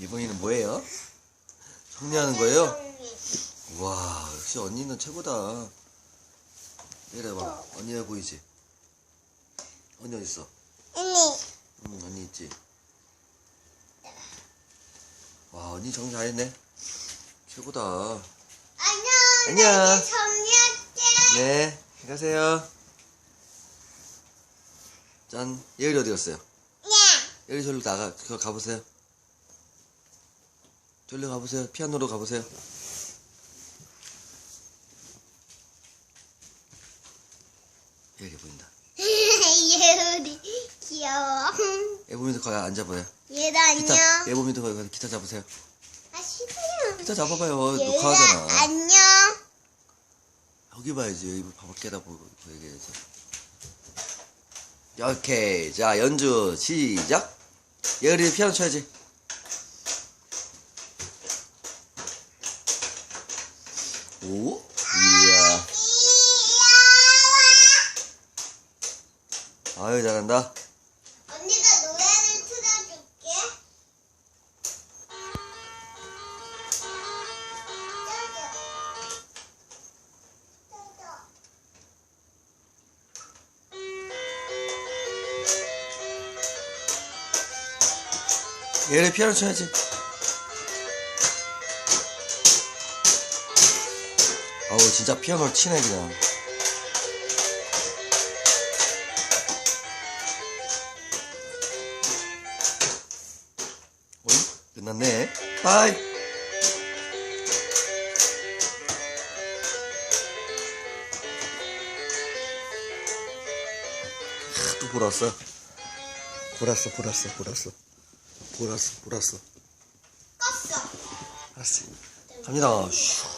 이번에는 뭐예요? 정리하는 거예요? 정리. 와 역시 언니는 최고다 내려봐 언니가 보이지? 언니 어딨어? 언니. 응 언니 있지? 와 언니 정리 잘했네 최고다 안녕. 안녕. 정리할게. 네 가세요 짠 예을이 어디 갔어요? 네. 예을이 저리로 나가 그 가보세요 저리로 가보세요. 피아노로 가보세요. 예을이 보인다. 예우리 귀여워. 예보미도 거기 앉아봐요 얘도 기타 안녕. 예보미도 거기 가서 기타 잡으세요. 아 싫어요. 기타 잡아봐요. 녹화하잖아. 안녕. 여기 봐야지. 여기 밖에다 보고 얘기해야지. 오케이. 자 연주 시작. 예을이 피아노 쳐야지 오? 이야. 아유 잘한다. 언니가 노래를 틀어줄게. 예을이 피아노 쳐야지 아우 진짜 피아노를 치네 그냥. 어이? 끝났네. 바이. 하, 또 보랐어. 보랐어 보랐어 보랐어. 보랐어 보랐어. 껐어. 알았어. 갑니다. 슈.